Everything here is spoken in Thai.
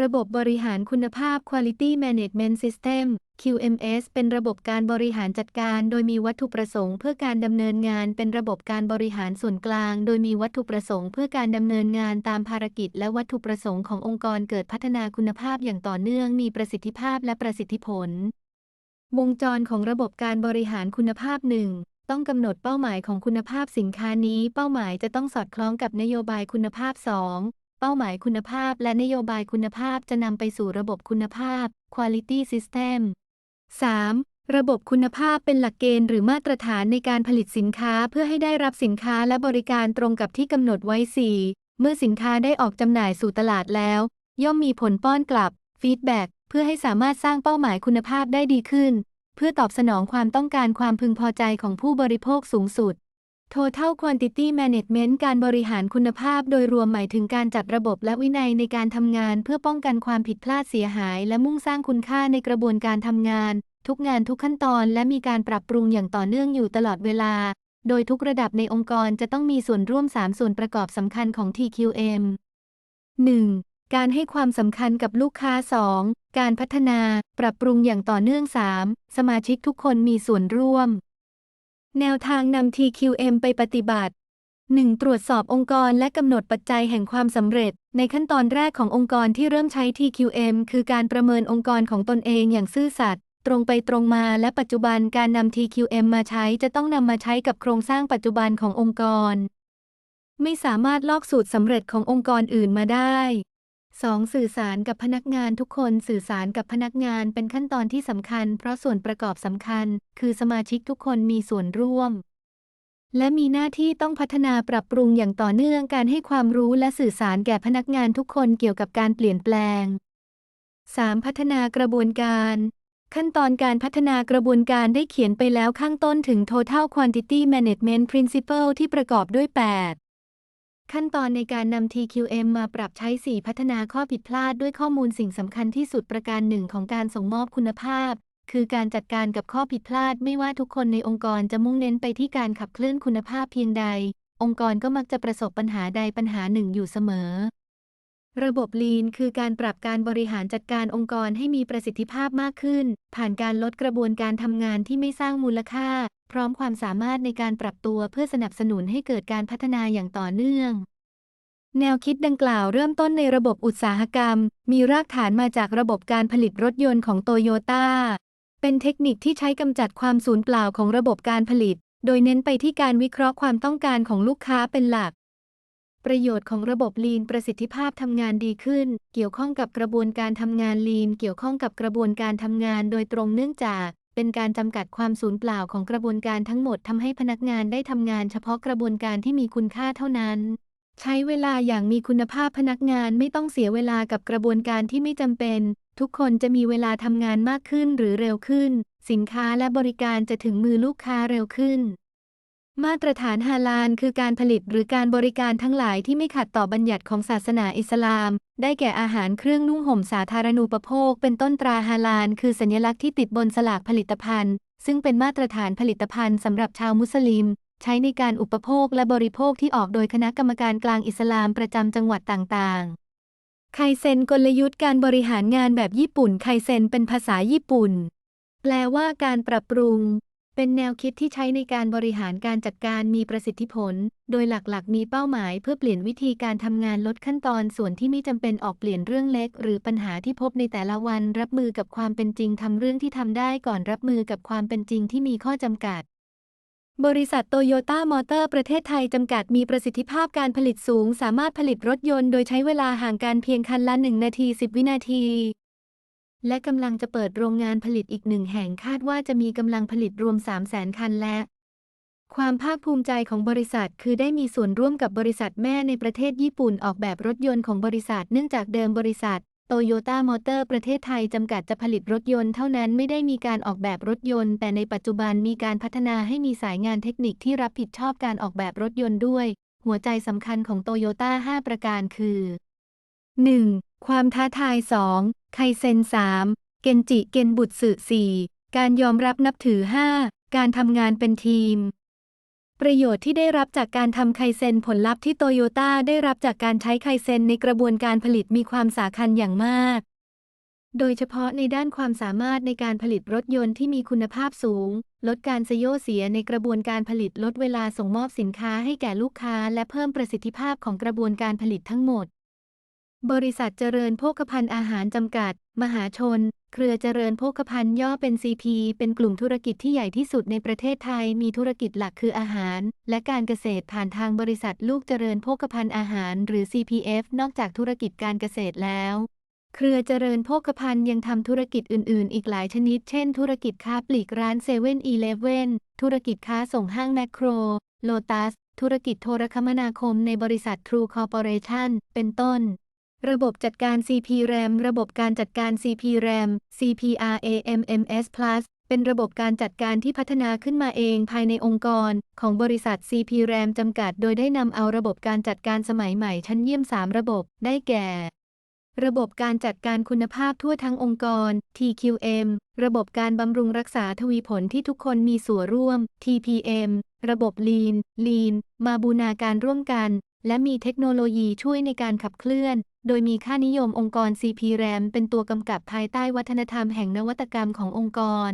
ระบบบริหารคุณภาพ Quality Management System QMS เป็นระบบการบริหารจัดการ โดยมีวัตถุประสงค์เพื่อการดำเนินงาน เป็นระบบการบริหารส่วนกลาง โดยมีวัตถุประสงค์เพื่อการดำเนินงานตามภารกิจ และวัตถุประสงค์ขององค์กรเกิดพัฒนาคุณภาพอย่างต่อเนื่อง มีประสิทธิภาพและประสิทธิผล วงจรของระบบการบริหารคุณภาพหนึ่งต้องกำหนดเป้าหมายของคุณภาพสินค้านี้ เป้าหมายจะต้องสอดคล้องกับนโยบายคุณภาพ 2 เป้าหมายคุณภาพและนโยบายคุณภาพจะนำไปสู่ระบบคุณภาพ Quality System 3. ระบบคุณภาพเป็นหลักเกณฑ์หรือมาตรฐานในการผลิตสินค้าเพื่อให้ได้รับสินค้าและบริการตรงกับที่กำหนดไว้ 4. เมื่อสินค้าได้ออกจำหน่ายสู่ตลาดแล้ว ย่อมมีผลป้อนกลับ feedback เพื่อให้สามารถสร้างเป้าหมายคุณภาพได้ดีขึ้น เพื่อตอบสนองความต้องการความพึงพอใจของผู้บริโภคสูงสุด Total Quantity Management การบริหารคุณภาพโดยรวมหมายถึงการจัดระบบและวินัยในการทำงาน เพื่อป้องกันความผิดพลาดเสียหาย และมุ่งสร้างคุณค่าในกระบวนการทำงาน ทุกงานทุกขั้นตอนและมีการปรับปรุงอย่างต่อเนื่องอยู่ตลอดเวลา โดยทุกระดับในองค์กรจะต้องมีส่วนร่วม 3 ส่วนประกอบสำคัญของ TQM 1. การให้ความสำคัญกับลูกค้า 2. การพัฒนา ปรับปรุงอย่างต่อเนื่อง 3. สมาชิกทุกคนมีส่วนร่วม แนวทางนำ TQM ไปปฏิบัติ 1. ตรวจสอบองค์กรและกำหนดปัจจัยแห่งความสำเร็จ ในขั้นตอนแรกขององค์กรที่เริ่มใช้ TQM คือการประเมินองค์กรของตนเองอย่างซื่อสัตย์ตรงไปตรงมาและปัจจุบันการนำ TQM มาใช้จะต้องนำมาใช้กับโครงสร้างปัจจุบันขององค์กร ไม่สามารถลอกสูตรสำเร็จขององค์กรอื่นมาได้ 2. สื่อสารกับพนักงานทุกคนสื่อสารกับพนักงานเป็นขั้นตอนที่สำคัญ เพราะส่วนประกอบสำคัญ คือสมาชิกทุกคนมีส่วนร่วม และมีหน้าที่ต้องพัฒนาปรับปรุงอย่างต่อเนื่องการให้ความรู้และสื่อสารแก่พนักงานทุกคนเกี่ยวกับการเปลี่ยนแปลง 3. พัฒนากระบวนการ ขั้นตอนการพัฒนากระบวนการได้เขียนไปแล้วข้างต้นถึง Total Quantity Management Principle ที่ประกอบด้วย 8 ขั้นตอนในการนำ TQM มาปรับใช้ 4 พัฒนาข้อผิดพลาดด้วยข้อมูลสิ่งสำคัญที่สุดประการหนึ่งของการส่งมอบคุณภาพ คือการจัดการกับข้อผิดพลาดไม่ว่าทุกคนในองค์กรจะมุ่งเน้นไปที่การขับเคลื่อนคุณภาพเพียงใด องค์กรก็มักจะประสบปัญหาใดปัญหาหนึ่งอยู่เสมอ ระบบ Lean คือการปรับการบริหารจัดการองค์กรให้มีประสิทธิภาพมากขึ้น ผ่านการลดกระบวนการทำงานที่ไม่สร้างมูลค่า พร้อมความสามารถในการปรับตัวเพื่อสนับสนุนให้เกิดการพัฒนาอย่างต่อเนื่อง แนวคิดดังกล่าวเริ่มต้นในระบบอุตสาหกรรม มีรากฐานมาจากระบบการผลิตรถยนต์ของโตโยต้า เป็นเทคนิคที่ใช้กำจัดความสูญเปล่าของระบบการผลิต โดยเน้นไปที่การวิเคราะห์ความต้องการของลูกค้าเป็นหลัก ประโยชน์ของระบบ Lean ประสิทธิภาพทำงานดีขึ้น เกี่ยวข้องกับกระบวนการทำงาน Lean เกี่ยวข้องกับกระบวนการทำงานโดยตรงเนื่องจาก เป็นการจำกัดความสูญเปล่าของกระบวนการทั้งหมดทำให้พนักงานได้ทำงานเฉพาะกระบวนการที่มีคุณค่าเท่านั้น ใช้เวลาอย่างมีคุณภาพพนักงานไม่ต้องเสียเวลากับกระบวนการที่ไม่จำเป็น ทุกคนจะมีเวลาทำงานมากขึ้นหรือเร็วขึ้น สินค้าและบริการจะถึงมือลูกค้าเร็วขึ้น มาตรฐานฮาลาลคือการผลิตหรือการบริการทั้งหลายที่ไม่ขัดต่อบัญญัติของศาสนาอิสลาม ได้แก่อาหารเครื่องนุ่งห่มสาธารณูปโภค เป็นต้นตราฮาลาลคือสัญลักษณ์ที่ติดบนสลากผลิตภัณฑ์ ซึ่งเป็นมาตรฐานผลิตภัณฑ์สำหรับชาวมุสลิม ใช้ในการอุปโภคและบริโภคที่ออกโดยคณะกรรมการกลางอิสลามประจำจังหวัดต่างๆ ไคเซนกลยุทธ์การบริหารงานแบบญี่ปุ่น ไคเซนเป็นภาษาญี่ปุ่น แปลว่าการปรับปรุง เป็นแนวคิดที่ใช้ในการบริหารการจัดการมีประสิทธิผล โดยหลักๆ มีเป้าหมายเพื่อเปลี่ยนวิธีการทำงานลดขั้นตอนส่วนที่ไม่จำเป็นออกเปลี่ยนเรื่องเล็ก หรือปัญหาที่พบในแต่ละวันรับมือกับความเป็นจริงทำเรื่องที่ทำได้ก่อนรับมือกับความเป็นจริงที่มีข้อจำกัด บริษัทโตโยต้ามอเตอร์ประเทศไทยจำกัดมีประสิทธิภาพการผลิตสูง สามารถผลิตรถยนต์โดยใช้เวลาห่างกันเพียงคันละ1นาที 10 วินาที และกำลังจะเปิดโรงงานผลิตอีกหนึ่งแห่งคาดว่าจะมีกำลังผลิตรวม 3 0 0 0 0 0คันและ ความภาคภูมิใจของบริษัท คือได้มีส่วนร่วมกับบริษัทแม่ในประเทศญี่ปุ่นออกแบบรถยนต์ของบริษัท เนื่องจากเดิมบริษัทโตโยต้ามอเตอร์ประเทศไทยจำกัดจะผลิตรถยนต์เท่านั้นไม่ได้มีการออกแบบรถยนต์ แต่ในปัจจุบันมีการพัฒนาให้มีสายงานเทคนิคที่รับผิดชอบการออกแบบรถยนต์ด้วย หัวใจสำคัญของโตโยต้า5ประการคือ 1. ความท้าทาย 2. ไคเซน 3. เกนจิเกนบุตสึ 4. การยอมรับนับถือ 5. การทำงานเป็นทีม ประโยชน์ที่ได้รับจากการทำไคเซนผลลัพธ์ที่โตโยต้าได้รับจากการใช้ไคเซนในกระบวนการผลิตมีความสาคัญอย่างมาก โดยเฉพาะในด้านความสามารถในการผลิตรถยนต์ที่มีคุณภาพสูง ลดการสยโยเสียในกระบวนการผลิตลดเวลาส่งมอบสินค้าให้แก่ลูกค้า และเพิ่มประสิทธิภาพของกระบวนการผลิตทั้งหมด บริษัทเจริญโภคภัณฑ์อาหารจำกัด มหาชน เครือเจริญโภคภัณฑ์ย่อเป็น CP เป็นกลุ่มธุรกิจที่ใหญ่ที่สุดในประเทศไทย มีธุรกิจหลักคืออาหาร และการเกษตรผ่านทางบริษัทลูกเจริญโภคภัณฑ์อาหาร หรือ CPF นอกจากธุรกิจการเกษตรแล้ว เครือเจริญโภคภัณฑ์ยังทำธุรกิจอื่น ๆ อีกหลายชนิด เช่น ธุรกิจค้าปลีกร้านเซเว่นอีเลฟเว่นธุรกิจค้าส่งห้างแมคโคร โลตัส ธุรกิจโทรคมนาคมในบริษัท True Corporation เป็นต้น ระบบจัดการ CP RAM ระบบการจัดการ CP RAM CPRAMMS Plus เป็นระบบการจัดการที่พัฒนาขึ้นมาเองภายในองค์กร ของบริษัท CP RAM จำกัด โดยได้นำเอาระบบการจัดการสมัยใหม่ชั้นเยี่ยม 3 ระบบ ได้แก่ ระบบการจัดการคุณภาพทั่วทั้งองค์กร TQM ระบบการบำรุงรักษาทวีผลที่ทุกคนมีส่วนร่วม TPM ระบบ Lean Lean มาบูนาการร่วมกัน และมีเทคโนโลยีช่วยในการขับเคลื่อน โดยมีค่านิยมองค์กร CP RAM เป็นตัวกำกับภายใต้วัฒนธรรมแห่งนวัตกรรมขององค์กร